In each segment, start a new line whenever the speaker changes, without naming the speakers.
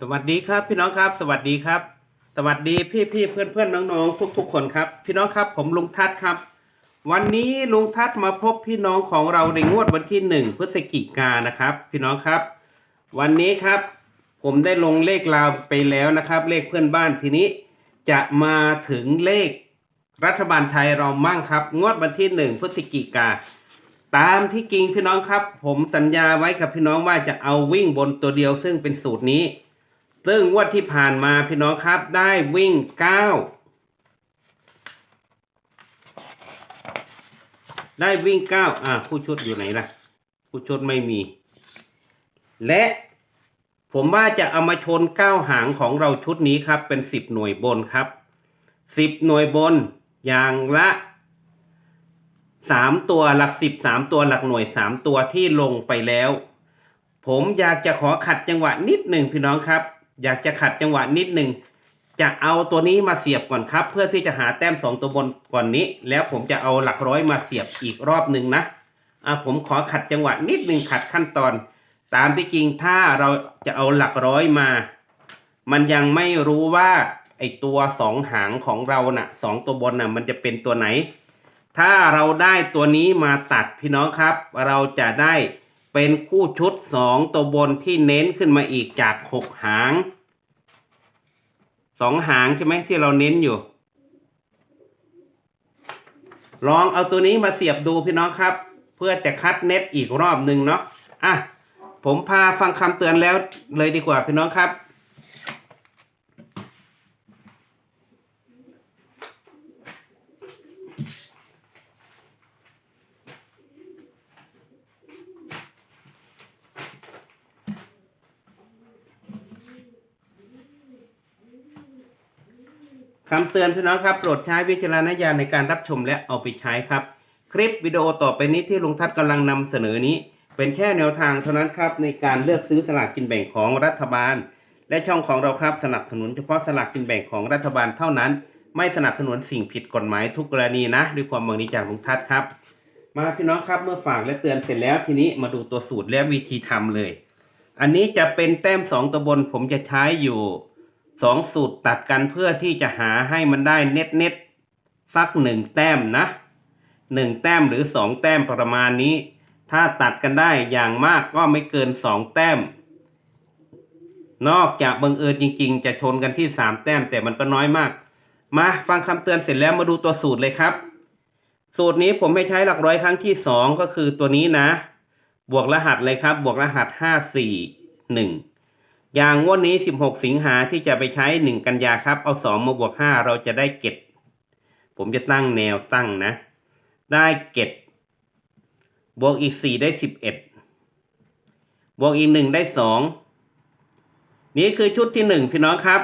สวัสดีครับพี่น้องครับ สวัสดีครับ สวัสดีพี่พี่เพื่อนเพื่อนๆน้องๆทุก ๆ คนครับ พี่น้องครับผมลุงทัศน์ครับ วันนี้ลุงทัศน์มาพบพี่น้องของเราในงวดวันที่หนึ่งพฤศจิกานนะครับ พี่น้องครับ วันนี้ครับ ผมได้ลงเลขลาวไปแล้วนะครับ เลขเพื่อนบ้านทีนี้ จะมาถึงเลขรัฐบาลไทยเรามั่งครับ งวดวันที่หนึ่งพฤศจิกาตามที่จริงพี่น้องครับ ผมสัญญาไว้กับพี่น้องว่าจะเอาวิ่งบนตัวเดียวซึ่งเป็นสูตรนี้ ซึ่งงวดที่ผ่านมาพี่น้องครับได้วิ่งเก้าได้วิ่งเก้าอ่าผู้ชุดอยู่ไหนล่ะ ผู้ชุดไม่มี และผมว่าจะเอามาชนเก้าหางของเราชุดนี้ครับ เป็นสิบหน่วยบนครับสิบหน่วยบนอย่างละสามตัวหลักสิบสามตัวหลักหน่วยสามตัวที่ลงไปแล้ว ผมอยากจะขอขัดจังหวะนิดหนึ่งพี่น้องครับ อยากจะขัดจังหวะนิดหนึ่งจะเอาตัวนี้มาเสียบก่อนครับ เพื่อที่จะหาแต้มสองตัวบนก่อนนี้ แล้วผมจะเอาหลักร้อยมาเสียบอีกรอบหนึ่งนะอะผมขอขัดจังหวะนิดหนึ่งขัดขั้นตอน ตามที่จริงถ้าเราจะเอาหลักร้อยมา มันยังไม่รู้ว่าไอตัวสองหางของเราน่ะสองตัวบนน่ะมันจะเป็นตัวไหน ถ้าเราได้ตัวนี้มาตัดพี่น้องครับ เราจะได้ เป็นคู่ชุดสองตัวบนที่เน้นขึ้นมาอีกจากหกหางสองหางใช่ไหมที่เราเน้นอยู่ ลองเอาตัวนี้มาเสียบดูพี่น้องครับ เพื่อจะคัดเน็ตอีกรอบหนึ่งเนาะอะผมพาฟังคำเตือนแล้วเลยดีกว่าพี่น้องครับ คำเตือนพี่น้องครับโปรดใช้วิจารณญาณในการรับชมและเอาไปใช้ครับ คลิปวิดีโอต่อไปนี้ที่ลุงทัศน์กำลังนำเสนอนี้ เป็นแค่แนวทางเท่านั้นครับในการเลือกซื้อสลากกินแบ่งของรัฐบาล และช่องของเราครับสนับสนุนเฉพาะสลากกินแบ่งของรัฐบาลเท่านั้น ไม่สนับสนุนสิ่งผิดกฎหมายทุกกรณีนะด้วยความหวังดีจากลุงทัศน์ครับ มาพี่น้องครับเมื่อฝากและเตือนเสร็จแล้วทีนี้มาดูตัวสูตรและวิธีทำเลย อันนี้จะเป็นแต้มสองตัวบนผมจะใช้อยู่ สองสูตรตัดกันเพื่อที่จะหาให้มันได้เน็ตเน็ตๆสักหนึ่งแต้มนะหนึ่งแต้มหรือสองแต้มประมาณนี้ ถ้าตัดกันได้อย่างมากก็ไม่เกินสองแต้ม นอกจากบังเอิญจริง ๆ จะชนกันที่สามแต้มแต่มันก็น้อยมาก มาฟังคำเตือนเสร็จแล้วมาดูตัวสูตรเลยครับ สูตรนี้ผมไม่ใช้หลักร้อยครั้งที่สองก็คือตัวนี้นะ บวกรหัสเลยครับ บวกรหัสห้าสี่หนึ่ง อย่างวดนี้ 16 สิงหาที่จะไปใช้ 1 กันยาครับ เอา 2 มาบวก 5 เราจะได้เก็ดผมจะตั้งแนวตั้งนะ ได้เก็ดบวกอีก 4 ได้ 11 บวกอีก 1 ได้ 2 นี่คือชุดที่ 1 พี่น้องครับ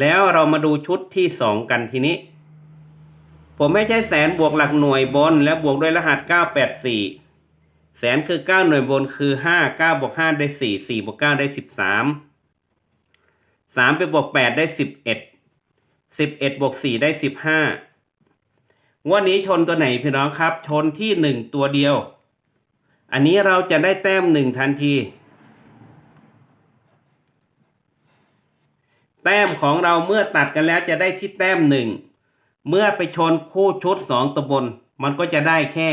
แล้วเรามาดูชุดที่ 2 กันทีนี้ ผมไม่ใช้แสนบวกหลักหน่วยบน แล้วบวกด้วยรหัส 984 แสนคือ 9 หน่วยบนคือ 5 9บวก5ได้ 4 4บวก9ได้ 13 สามไปบวกแปดได้สิบเอ็ดสิบเอ็ดบวกสี่ได้สิบห้างวดนี้ชนตัวไหนพี่น้องครับ ชนที่หนึ่งตัวเดียว อันนี้เราจะได้แต้มหนึ่งทันที แต้มของเราเมื่อตัดกันแล้วจะได้ที่แต้มหนึ่งเมื่อไปชนคู่ชุดสองตัวบน มันก็จะได้แค่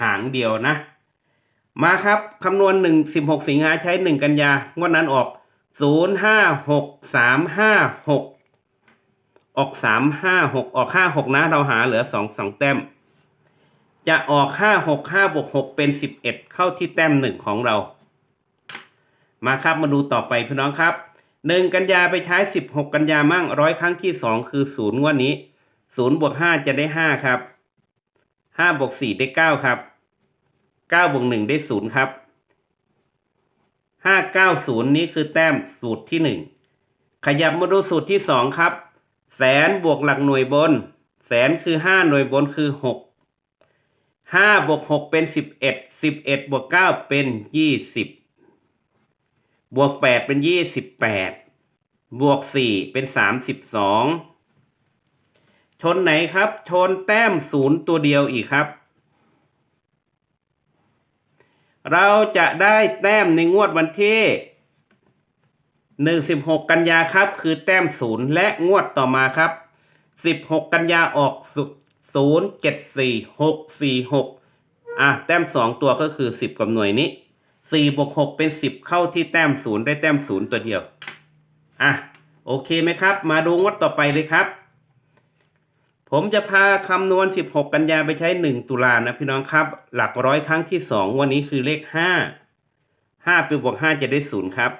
หางเดียวนะ มาครับคำนวณหนึ่งสิบหกสิงหาใช้หนึ่งกันยางวดนั้นออก ศูนย์ห้าหกสามห้าหกออกสามห้าหกออกห้าหกนะ เราหาเหลือสองสองแต้ม จะออกห้าหกห้าบวกหกเป็นสิบเอ็ดเข้าที่แต้มหนึ่งของเรา มาครับมาดูต่อไปพี่น้องครับหนึ่งกันยาไปใช้สิบหกกันยามั่งร้อยครั้งที่สองคือศูนย์วันนี้ศูนย์บวกห้าจะได้ห้าครับห้าบวกสี่ได้เก้าครับเก้าบวกหนึ่งได้ศูนย์ครับ ห้าเก้าศูนย์นี้คือแต้มสูตรที่หนึ่งขยับมาดูสูตรที่สองครับ แสนบวกหลักหน่วยบน แสนคือห้าหน่วยบนคือหกห้าบวกหกเป็นสิบเอ็ดสิบเอ็ดบวกเก้าเป็นยี่สิบบวกแปดเป็นยี่สิบแปดบวกสี่เป็นสามสิบสองชนไหนครับ ชนแต้มศูนย์ตัวเดียวอีกครับ เราจะได้แต้มในงวดวันที่หนึ่งสิบหกกันยาครับ คือแต้มศูนย์และงวดต่อมาครับสิบหกกันยาออกศูนย์เจ็ดสี่หกสี่หกอะแต้มสองตัวก็คือสิบกับหน่วยนี้สี่บวกหกเป็นสิบเข้าที่แต้มศูนย์ได้แต้มศูนย์ตัวเดียว อะ โอเคไหมครับ มาดูงวดต่อไปเลยครับ ผมจะพาคำนวณ 16 กันยาไปใช้ 1 ตุลานะพี่น้องครับ หลักร้อยครั้งที่ 2 วันนี้คือเลข 5 5ไปบวก 5 จะได้ 0 ครับ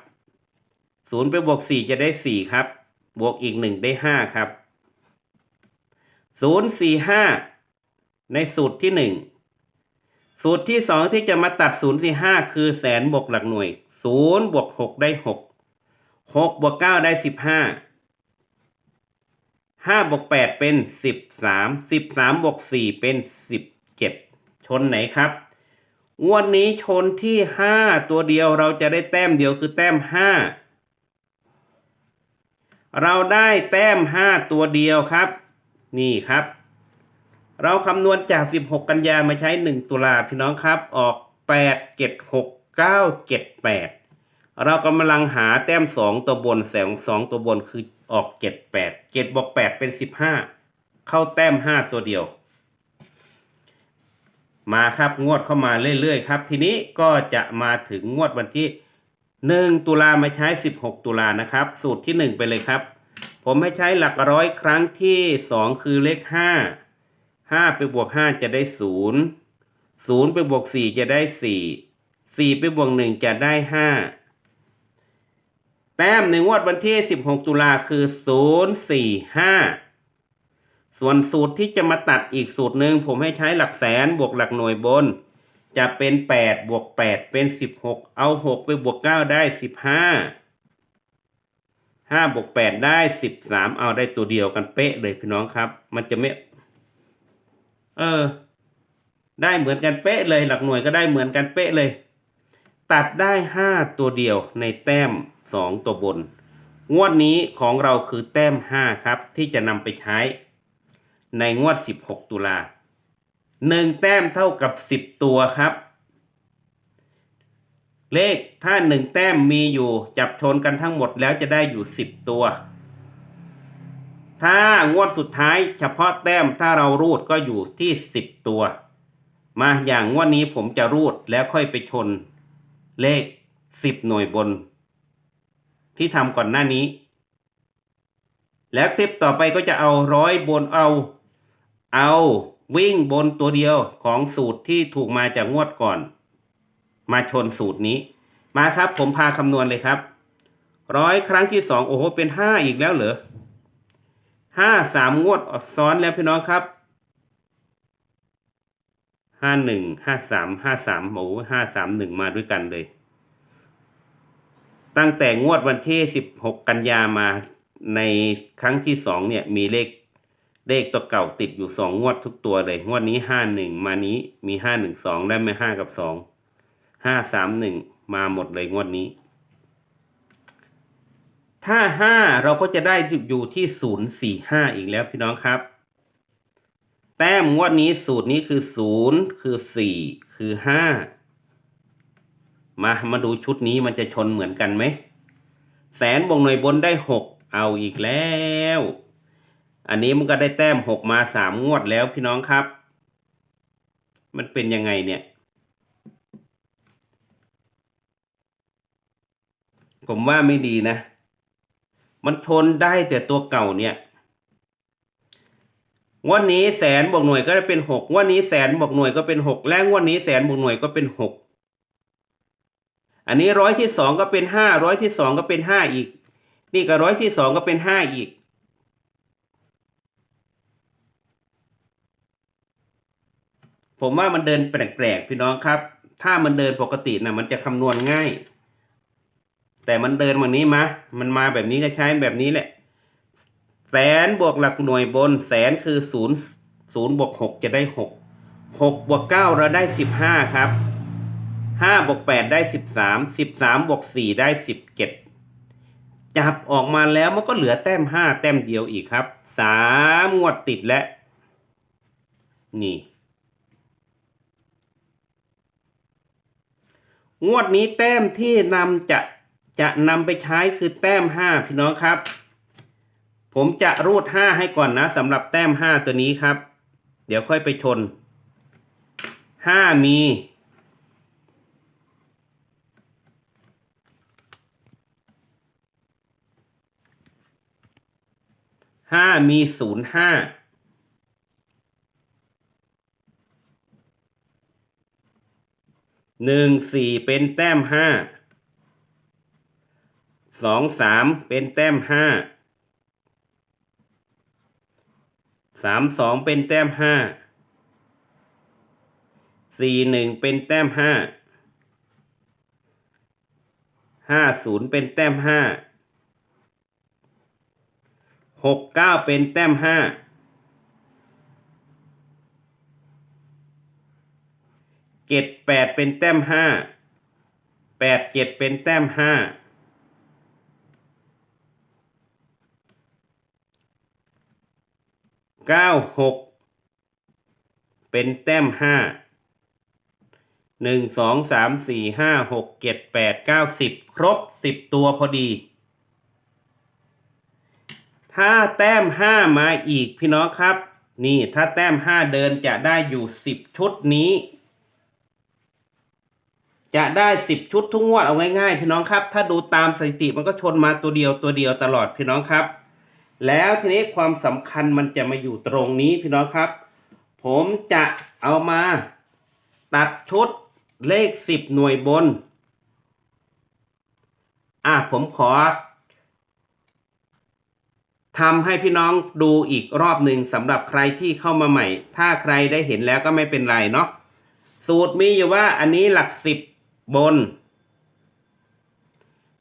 0 ไปบวก 4 จะได้ 4 ครับ บวกอีก 1 ได้ 5 ครับ 0 4 5 ในสูตรที่ 1 สูตรที่ 2 ที่จะมาตัด 0 4 5 คือแสนบวกหลักหน่วย 0 บวก 6 ได้ 6 6 บวก 9 ได้ 15 ห้าบวกแปดเป็นสิบสามสิบสามบวกสี่เป็นสิบเจ็ดชนไหนครับงวดนี้ชนที่ห้าตัวเดียวเราจะได้แต้มเดียวคือแต้มห้าเราได้แต้มห้าตัวเดียวครับ นี่ครับ เราคำนวณจากสิบหกกันยามาใช้หนึ่งตุลาพี่น้องครับ ออกแปดเจ็ดหกเก้าเจ็ดแปด เรากำลังหาแต้มสองตัวบนแสงสองตัวบนคือออกเจ็ดแปดเจ็ดบวกแปดเป็นสิบห้าเข้าแต้มห้าตัวเดียว มาครับงวดเข้ามาเรื่อยๆครับ ทีนี้ก็จะมาถึงงวดวันที่หนึ่งตุลามาใช้สิบหกตุลานะครับ สูตรที่หนึ่งไปเลยครับ ผมให้ใช้หลักร้อยครั้งที่สองคือเลขห้าห้าไปบวกห้าจะได้ศูนย์ศูนย์ไปบวกสี่จะได้สี่สี่ไปบวกหนึ่งจะได้ห้า แต้มในงวดวันที่ 16 ตุลาคือ 045 ส่วนสูตรที่จะมาตัดอีกสูตรหนึ่งผมให้ใช้หลักแสนบวกหลักหน่วยบน จะเป็น 8 บวก 8 เป็น 16 เอา 6 ไปบวก 9 ได้ 15 5 บวก 8 ได้ 13 เอาได้ตัวเดียวกันเป๊ะเลยพี่น้องครับ มันจะไม่ เออ ได้เหมือนกันเป๊ะเลยหลักหน่วยก็ได้เหมือนกันเป๊ะเลย ตัดได้ห้าตัวเดียวในแต้มสองตัวบน งวดนี้ของเราคือแต้มห้าครับ ที่จะนำไปใช้ ในงวดสิบหกตุลาหนึ่งแต้มเท่ากับสิบตัวครับ เลขถ้าหนึ่งแต้มมีอยู่จับชนกันทั้งหมดแล้วจะได้อยู่สิบตัว ถ้างวดสุดท้ายเฉพาะแต้มถ้าเรารูดก็อยู่ที่สิบตัว มาอย่างงวดนี้ผมจะรูดแล้วค่อยไปชน เลขสิบหน่วยบน ที่ทำก่อนหน้านี้ แล้วคลิปต่อไปก็จะเอาร้อยบนเอา เอาวิ่งบนตัวเดียวของสูตรที่ถูกมาจากงวดก่อน มาชนสูตรนี้ มาครับผมพาคำนวณเลยครับร้อยครั้งที่สองโอ้โหเป็นห้าอีกแล้วเหรอห้าสามงวดซ้อนแล้วพี่น้องครับ ห้าหนึ่งห้าสามห้าสามโอ้ห้าสามหนึ่งมาด้วยกันเลย ตั้งแต่งวดวันที่สิบหกกันยามาในครั้งที่สองเนี่ยมีเลขเลขตัวเก่าติดอยู่สองงวดทุกตัวเลย งวดนี้ห้าหนึ่งมานี้มีห้าหนึ่งสองได้ไหมห้ากับสองห้าสามหนึ่งมาหมดเลยงวดนี้ ถ้าห้าเราก็จะได้อยู่ที่ศูนย์สี่ห้าอีกแล้วพี่น้องครับ แต้มงวดนี้สูตรนี้คือศูนย์คือสี่คือห้ามามาดูชุดนี้มันจะชนเหมือนกันไหม แสนบวกหน่วยบนได้หกเอาอีกแล้ว อันนี้มันก็ได้แต้มหกมาสามงวดแล้วพี่น้องครับ มันเป็นยังไงเนี่ย ผมว่าไม่ดีนะ มันทนได้แต่ตัวเก่าเนี่ย งวดนี้แสนบวกหน่วยก็จะเป็นหกงวดนี้แสนบวกหน่วยก็เป็นหกและงวดนี้แสนบวกหน่วยก็เป็นหกอันนี้ร้อยที่สองก็เป็นห้าร้อยที่สองก็เป็นห้าอีก นี่ก็ร้อยที่สองก็เป็นห้าอีก ผมว่ามันเดินแปลกๆพี่น้องครับ ถ้ามันเดินปกตินะมันจะคำนวณง่าย แต่มันเดินแบบนี้มา มันมาแบบนี้ก็ใช้แบบนี้แหละ แสนบวกหลักหน่วยบนแสนคือศูนย์ศูนย์บวกหกจะได้หกหกบวกเก้าเราได้สิบห้าครับห้าบวกแปดได้สิบสามสิบสามบวกสี่ได้สิบเจ็ดจับออกมาแล้วมันก็เหลือแต้มห้าแต้มเดียวอีกครับสามงวดติดและ นี่ งวดนี้แต้มที่นำจะจะนำไปใช้คือแต้มห้าพี่น้องครับ ผมจะรูดห้าให้ก่อนนะสำหรับแต้มห้าตัวนี้ครับ เดี๋ยวค่อยไปชนห้ามี ห้ามีศูนย์ห้าหนึ่งสี่เป็นแต้มห้าสองสามเป็นแต้มห้า สามสองเป็นแต้มห้าสี่หนึ่งเป็นแต้มห้าห้าศูนย์เป็นแต้มห้าหกเก้าเป็นแต้มห้าเจ็ดแปดเป็นแต้มห้าแปดเจ็ดเป็นแต้มห้า เก้าหกเป็นแต้มห้าหนึ่งสองสามสี่ห้าหกเจ็ดแปดเก้าสิบครบสิบตัวพอดี ถ้าแต้มห้ามาอีกพี่น้องครับ นี่ถ้าแต้มห้าเดินจะได้อยู่สิบชุดนี้ จะได้สิบชุดทุกงวดเอาง่ายๆ พี่น้องครับ ถ้าดูตามสถิติมันก็ชนมาตัวเดียวตัวเดียวตลอดพี่น้องครับ แล้วทีนี้ความสำคัญมันจะมาอยู่ตรงนี้พี่น้องครับ ผมจะเอามาตัดชุดเลขสิบหน่วยบน อะผมขอทำให้พี่น้องดูอีกรอบหนึ่งสำหรับใครที่เข้ามาใหม่ ถ้าใครได้เห็นแล้วก็ไม่เป็นไรเนาะ สูตรมีอยู่ว่าอันนี้หลักสิบบน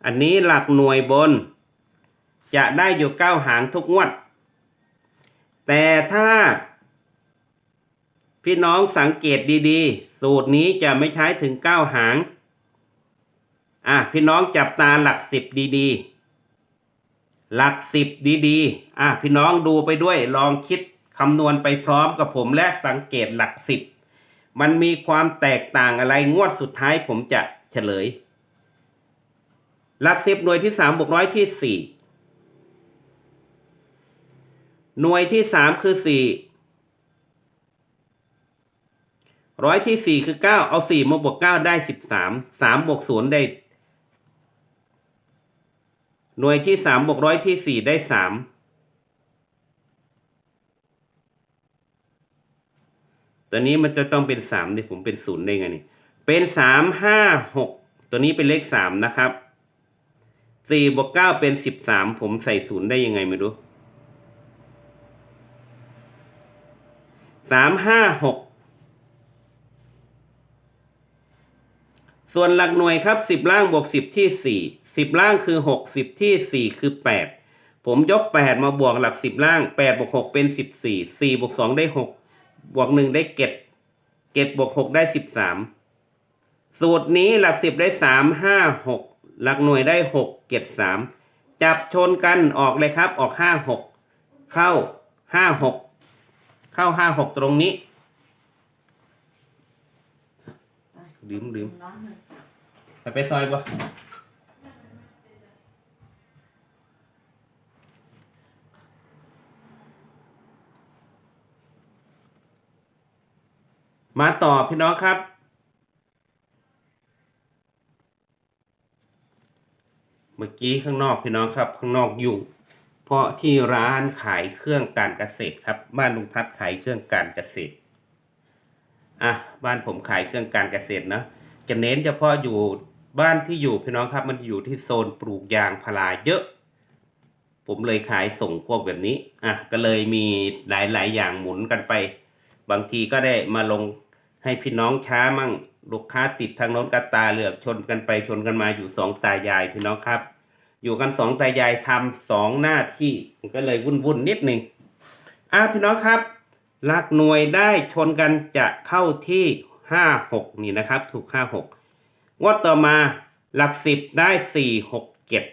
อันนี้หลักหน่วยบน จะได้อยู่เก้าหางทุกงวด แต่ถ้า พี่น้องสังเกตดีๆ สูตรนี้จะไม่ใช้ถึงเก้าหาง อะ พี่น้องจับตาหลักสิบดีๆ หลักสิบดีๆ อะ พี่น้องดูไปด้วยลองคิดคำนวณไปพร้อมกับผมและสังเกตหลักสิบมันมีความแตกต่างอะไรงวดสุดท้ายผมจะเฉลย หลักสิบหน่วยที่สามบวกร้อยที่สี่ หน่วยที่สามคือสี่ร้อยที่สี่คือเก้าเอาสี่มาบวกเก้าได้สิบสามสามบวกศูนย์ได้ หน่วยที่สามบวกร้อยที่สี่ได้สามตัวนี้มันจะต้องเป็นสามดิผมเป็นศูนย์ได้ไงนี่ เป็นสามห้าหกตัวนี้เป็นเลขสามนะครับสี่บวกเก้าเป็นสิบสามผมใส่ศูนย์ได้ยังไงไม่รู้ สามห้าหกส่วนหลักหน่วยครับสิบล่างบวกสิบที่สี่สิบล่างคือหกสิบที่สี่คือแปดผมยกแปดมาบวกหลักสิบล่างแปดบวกหกเป็นสิบสี่สี่บวกสองได้หกบวกหนึ่งได้เก็ดเก็ดบวกหกได้สิบสามสูตรนี้หลักสิบได้สามห้าหกหลักหน่วยได้หกเก็ดสามจับชนกันออกเลยครับออกห้าหกเข้าห้าหก เข้าห้าหกตรงนี้ลืมลืมไปไปซอยบ่มาต่อพี่น้องครับ เมื่อกี้ข้างนอกพี่น้องครับ ข้างนอกยุ่ง เพราะที่ร้านขายเครื่องการเกษตรครับ บ้านลุงทัศน์ขายเครื่องการเกษตรอะบ้านผมขายเครื่องการเกษตรนะจะเน้นเฉพาะอยู่บ้านที่อยู่พี่น้องครับ มันอยู่ที่โซนปลูกยางพาราเยอะ ผมเลยขายส่งพวกแบบนี้อะก็เลยมีหลายๆ อย่างหมุนกันไป บางทีก็ได้มาลงให้พี่น้องช้ามั่งลูกค้าติดทางโน้นกระตาเหลือกชนกันไปชนกันมาอยู่สองตายายพี่น้องครับ อยู่กันสองตายายทำสองหน้าที่มันก็เลยวุ่นวุ่นนิดหนึ่งอะพี่น้องครับหลักหน่วยได้ชนกันจะเข้าที่ห้าหกนี่นะครับถูกห้าหกงวดต่อมาหลักสิบได้สี่หกเจ็ด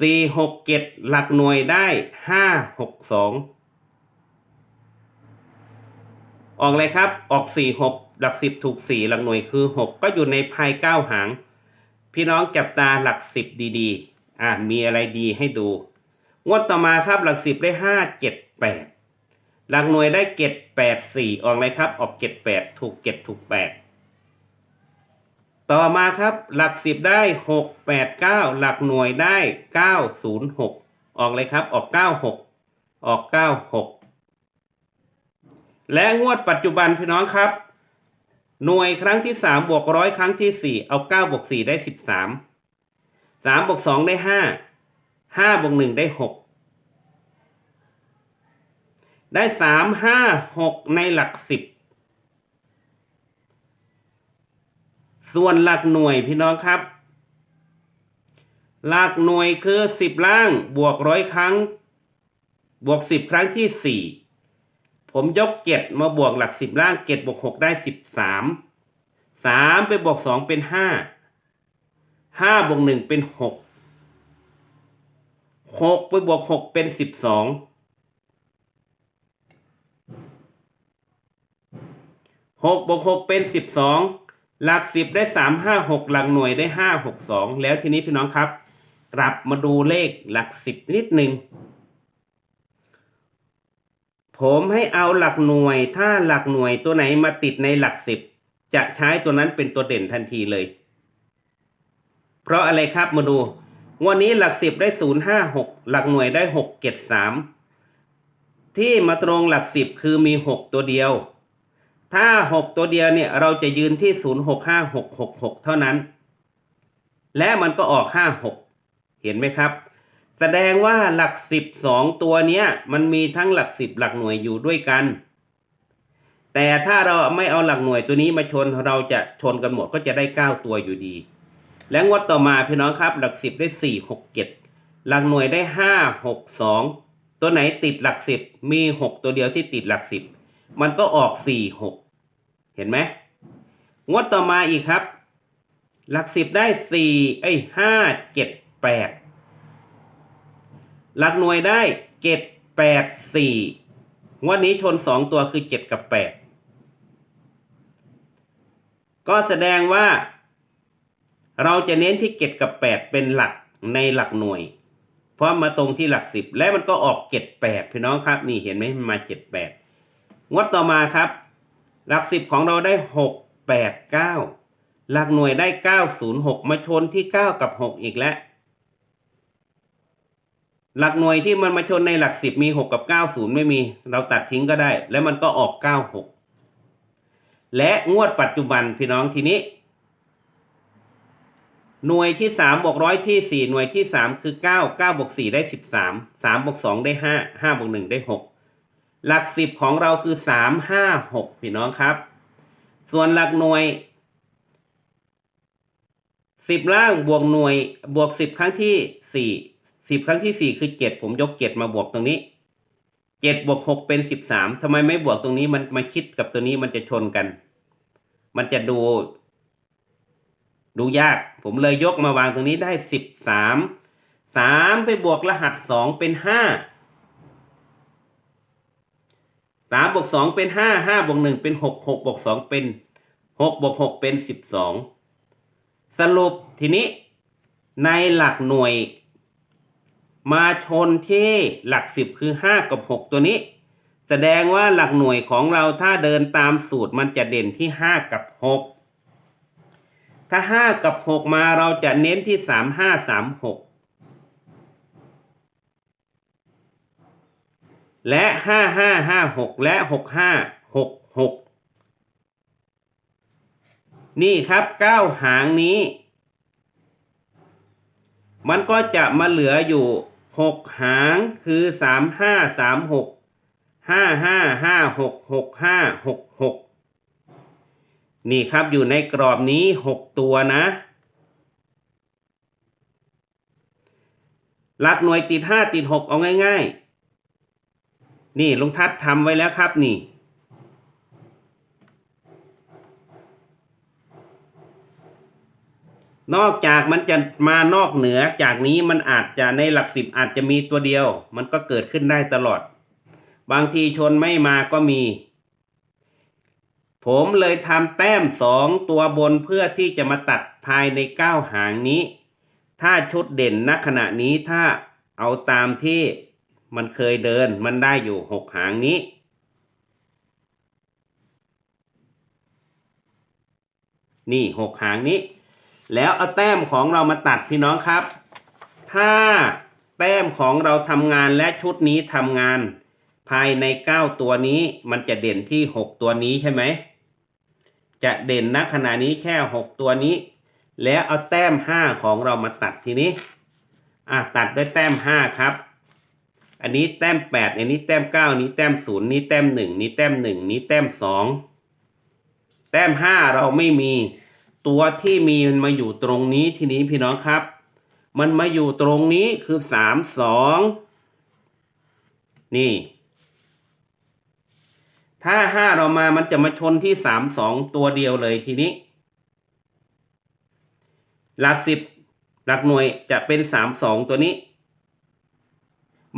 สี่หกเจ็ดหลักหน่วยได้ห้าหกสองออกเลยครับออกสี่หกหลักสิบถูกสี่หลักหน่วยคือหกก็อยู่ในภายเก้าหาง พี่น้องจับตาหลักสิบดีๆ อ่ามีอะไรดีให้ดู งวดต่อมาครับหลักสิบได้ห้าเจ็ดแปดหลักหน่วยได้เจ็ดแปดสี่ออกเลยครับ ออกเจ็ดแปดถูกเจ็ดถูกแปดต่อมาครับหลักสิบได้หกแปดเก้าหลักหน่วยได้เก้าศูนย์หกออกเลยครับออกเก้าหกออกเก้าหกและงวดปัจจุบันพี่น้องครับ หน่วยครั้งที่สามบวกร้อยครั้งที่สี่เอาเก้าบวกสี่ได้สิบสามสามบวกสองได้ห้าห้าบวกหนึ่งได้หกได้สามห้าหกในหลักสิบส่วนหลักหน่วยพี่น้องครับ หลักหน่วยคือสิบล่างบวกร้อยครั้ง บวกสิบครั้งที่สี่ ผมยกเจ็ดมาบวกหลักสิบล่างเจ็ดบวกหกได้สิบสามสามไปบวกสองเป็นห้าห้าบวกหนึ่งเป็นหกหกไปบวกหกเป็นสิบสองหกบวกหกเป็นสิบสองหลักสิบได้สามห้าหกหลักหน่วยได้ห้าหกสองแล้วทีนี้พี่น้องครับ กลับมาดูเลขหลักสิบนิดหนึ่ง ผมให้เอาหลักหน่วย ถ้าหลักหน่วยตัวไหนมาติดในหลักสิบจะใช้ตัวนั้นเป็นตัวเด่นทันทีเลย เพราะอะไรครับมาดูงวดนี้หลักสิบได้ศูนย์ห้าหกหลักหน่วยได้หกเจ็ดสามที่มาตรงหลักสิบคือมีหกตัวเดียว ถ้าหกตัวเดียวเนี่ยเราจะยืนที่ศูนย์หกห้าหกหกหกเท่านั้น และมันก็ออกห้าหกเห็นไหมครับ แสดงว่าหลักสิบสองตัวเนี้ยมันมีทั้งหลักสิบหลักหน่วยอยู่ด้วยกัน แต่ถ้าเราไม่เอาหลักหน่วยตัวนี้มาชนเราจะชนกันหมดก็จะได้เก้าตัวอยู่ดี และงวดต่อมาพี่น้องครับ หลักสิบได้สี่หกเจ็ดหลักหน่วยได้ห้าหกสองตัวไหนติดหลักสิบมีหกตัวเดียวที่ติดหลักสิบมันก็ออกสี่หกเห็นไหมงวดต่อมาอีกครับ หลักสิบได้สี่เอ้ยห้าเจ็ดแปด หลักหน่วยได้เจ็ดแปดสี่วดนี้ชนสองตัวคือเจ็ดกับแปดก็แสดงว่า เราจะเน้นที่เจ็ดกับแปดเป็นหลักในหลักหน่วย เพราะมาตรงที่หลักสิบและมันก็ออกเจ็ดแปดพี่น้องครับ นี่เห็นไหมมันมาเจ็ดแปดงวดต่อมาครับ หลักสิบของเราได้หกแปดเก้าหลักหน่วยได้เก้าศูนย์หกมาชนที่เก้ากับหกอีกแล้ว หลักหน่วยที่มันมาชนในหลักสิบมีหกกับเก้าศูนย์ไม่มี เราตัดทิ้งก็ได้ แล้วมันก็ออกเก้าหกและงวดปัจจุบันพี่น้องทีนี้ หน่วยที่สามบวกร้อยที่สี่หน่วยที่สามคือเก้าเก้าบวกสี่ได้สิบสามสามบวกสองได้ห้าห้าบวกหนึ่งได้หกหลักสิบของเราคือสามห้าหกพี่น้องครับ ส่วนหลักหน่วยสิบล่างบวกหน่วยบวกสิบครั้งที่สี่ สิบครั้งที่สี่คือเจ็ดผมยกเจ็ดมาบวกตรงนี้เจ็ดบวกหกเป็นสิบสามทำไมไม่บวกตรงนี้มันมาคิดกับตัวนี้มันจะชนกัน มันจะดู ดูยาก ผมเลยยกมาวางตรงนี้ได้สิบสามสามไปบวกรหัสสองเป็นห้าสามบวกสองเป็นห้าห้าบวกหนึ่งเป็นหกหกบวกสองเป็นหกบวกหกเป็นสิบสองสรุปทีนี้ในหลักหน่วย มาชนที่หลักสิบคือห้ากับหกตัวนี้ แสดงว่าหลักหน่วยของเราถ้าเดินตามสูตรมันจะเด่นที่ห้ากับหกถ้าห้ากับหกมาเราจะเน้นที่สามห้าสามหกและห้าห้าห้าหกและหกห้าหกหกนี่ครับเก้าหางนี้มันก็จะมาเหลืออยู่ หกหางคือสามห้าสามหกห้าห้าห้าหกหกห้าหกหกนี่ครับอยู่ในกรอบนี้หกตัวนะหลักหน่วยติดห้าติดหกเอาง่าย ๆ นี่ลุงทัศน์ทำไว้แล้วครับนี่ นอกจากมันจะมานอกเหนือจากนี้มันอาจจะในหลักสิบอาจจะมีตัวเดียว มันก็เกิดขึ้นได้ตลอด บางทีชนไม่มาก็มี ผมเลยทำแต้มสองตัวบนเพื่อที่จะมาตัดภายในเก้าหางนี้ ถ้าชุดเด่นณขณะนี้ถ้าเอาตามที่มันเคยเดินมันได้อยู่หกหางนี้นี่หกหางนี้ แล้วเอาแต้มของเรามาตัดพี่น้องครับ ถ้าแต้มของเราทำงานและชุดนี้ทำงาน ภายในเก้าตัวนี้มันจะเด่นที่หกตัวนี้ใช่ไหม จะเด่นณขณะนี้แค่หกตัวนี้ แล้วเอาแต้มห้าของเรามาตัดทีนี้อะตัดด้วยแต้มห้าครับ อันนี้แต้มแปดอันนี้แต้มเก้านี้แต้มศูนย์นี้แต้มหนึ่งนี้แต้มหนึ่งนี้แต้มสองแต้มห้าเราไม่มี ตัวที่มีมันมาอยู่ตรงนี้ทีนี้พี่น้องครับ มันมาอยู่ตรงนี้คือสามสองนี่ ถ้าห้าเรามามันจะมาชนที่สามสองตัวเดียวเลยทีนี้ หลักสิบหลักหน่วยจะเป็นสามสองตัวนี้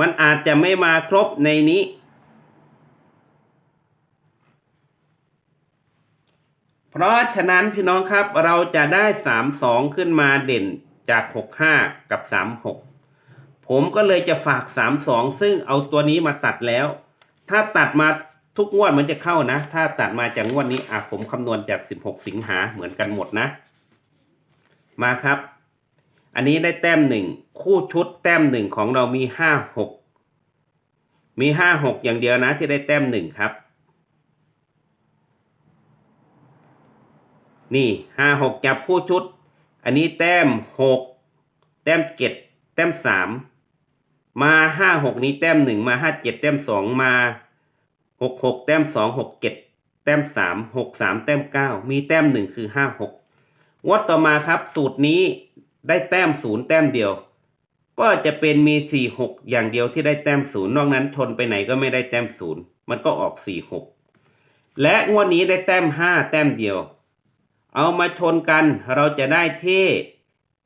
มันอาจจะไม่มาครบในนี้ เพราะฉะนั้นพี่น้องครับเราจะได้สามสองขึ้นมาเด่นจากหกห้ากับสามหกผมก็เลยจะฝากสามสองซึ่งเอาตัวนี้มาตัดแล้ว ถ้าตัดมาทุกงวดมันจะเข้านะ ถ้าตัดมาจากงวดนี้อะผมคำนวณจากสิบหกสิงหาเหมือนกันหมดนะ มาครับ อันนี้ได้แต้มหนึ่งคู่ชุดแต้มหนึ่งของเรามีห้าหกมีห้าหกอย่างเดียวนะที่ได้แต้มหนึ่งครับ นี่ห้าหกจับคู่ชุด อันนี้แต้มหกแต้มเจ็ดแต้มสามมาห้าหกนี้แต้มหนึ่งมาห้าเจ็ดแต้มสองมาหกหกแต้มสองหกเจ็ดแต้มสามหกสามแต้มเก้ามีแต้มหนึ่งคือห้าหกงวดต่อมาครับ สูตรนี้ได้แต้มศูนย์แต้มเดียว ก็จะเป็นมีสี่หกอย่างเดียวที่ได้แต้มศูนย์นอกนั้นชนไปไหนก็ไม่ได้แต้มศูนย์มันก็ออกสี่หกและงวดนี้ได้แต้มห้าแต้มเดียว เอามาชนกันเราจะได้ที่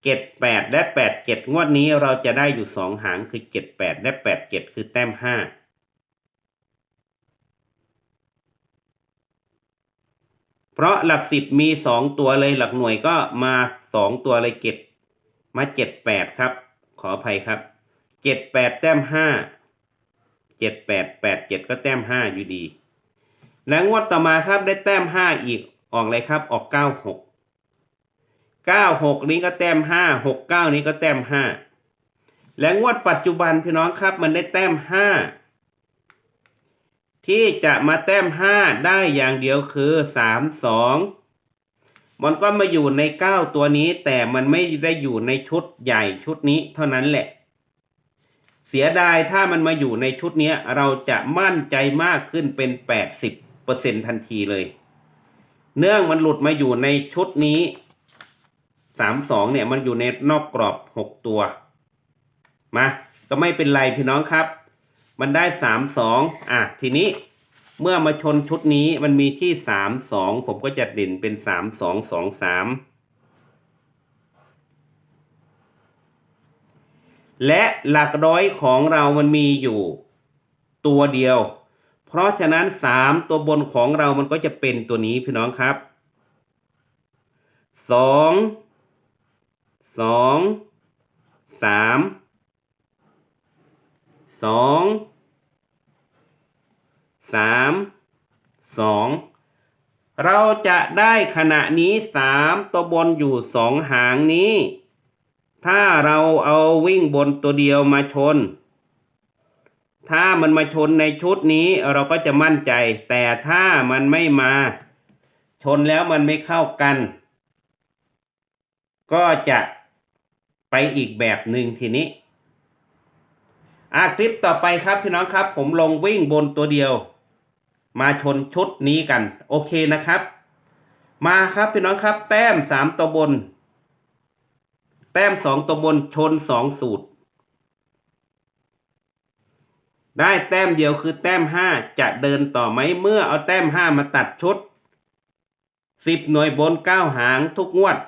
เจ็ดแปดและแปดเจ็ดงวดนี้เราจะได้อยู่สองหางคือเจ็ดแปดและแปดเจ็ดคือแต้มห้าเพราะหลักสิบมีสองตัวเลยหลักหน่วยก็มาสองตัวเลยเจ็ดมาเจ็ดแปดครับ ขออภัยครับเจ็ดแปดแต้มห้าเจ็ดแปดแปดเจ็ดก็แต้มห้าอยู่ดี แล้วงวดต่อมาครับได้แต้มห้าอีก ออกเลยครับออกเก้าหกเก้าหกนี้ก็แต้มห้าหกเก้านี้ก็แต้มห้าและงวดปัจจุบันพี่น้องครับมันได้แต้มห้าที่จะมาแต้มห้าได้อย่างเดียวคือสามสองมันก็มาอยู่ในเก้าตัวนี้ แต่มันไม่ได้อยู่ในชุดใหญ่ชุดนี้เท่านั้นแหละ เสียดายถ้ามันมาอยู่ในชุดนี้เราจะมั่นใจมากขึ้นเป็นแปดสิบเปอร์เซ็นทันทีเลย เนื่องมันหลุดมาอยู่ในชุดนี้สามสองเนี่ยมันอยู่ในนอกกรอบหกตัว มา ก็ไม่เป็นไรพี่น้องครับ มันได้สามสองอะ ทีนี้เมื่อมาชนชุดนี้มันมีที่สามสองผมก็จะเด่นเป็นสามสองสองสามและหลักร้อยของเรามันมีอยู่ตัวเดียว เพราะฉะนั้นสามตัวบนของเรามันก็จะเป็นตัวนี้พี่น้องครับสองสองสามสองสามสองเราจะได้ขณะนี้สามตัวบนอยู่สองหางนี้ ถ้าเราเอาวิ่งบนตัวเดียวมาชน ถ้ามันมาชนในชุดนี้เราก็จะมั่นใจ แต่ถ้ามันไม่มา ชนแล้วมันไม่เข้ากัน ก็จะไปอีกแบบหนึ่งทีนี้อะคลิปต่อไปครับพี่น้องครับ ผมลงวิ่งบนตัวเดียว มาชนชุดนี้กัน โอเคนะครับ มาครับพี่น้องครับ แต้มสามตัวบน แต้มสองตัวบนชนสองสูตร ได้แต้มเดียวคือแต้มห้าจะเดินต่อไหมเมื่อเอาแต้มห้ามาตัดชุดสิบหน่วยบนเก้าหางทุกงวด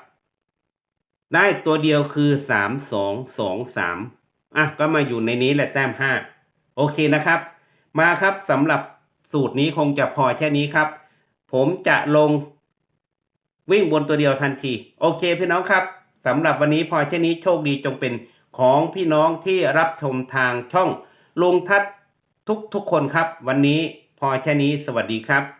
ได้ตัวเดียวคือสามสองสองสามอะก็มาอยู่ในนี้แหละแต้มห้าโอเคนะครับ มาครับสำหรับสูตรนี้คงจะพอแค่นี้ครับ ผมจะลงวิ่งบนตัวเดียวทันที โอเคพี่น้องครับสำหรับวันนี้พอแค่นี้โชคดีจงเป็นของพี่น้องที่รับชมทางช่องลงทัศ ทุกๆคนครับ วันนี้พอแค่นี้สวัสดีครับ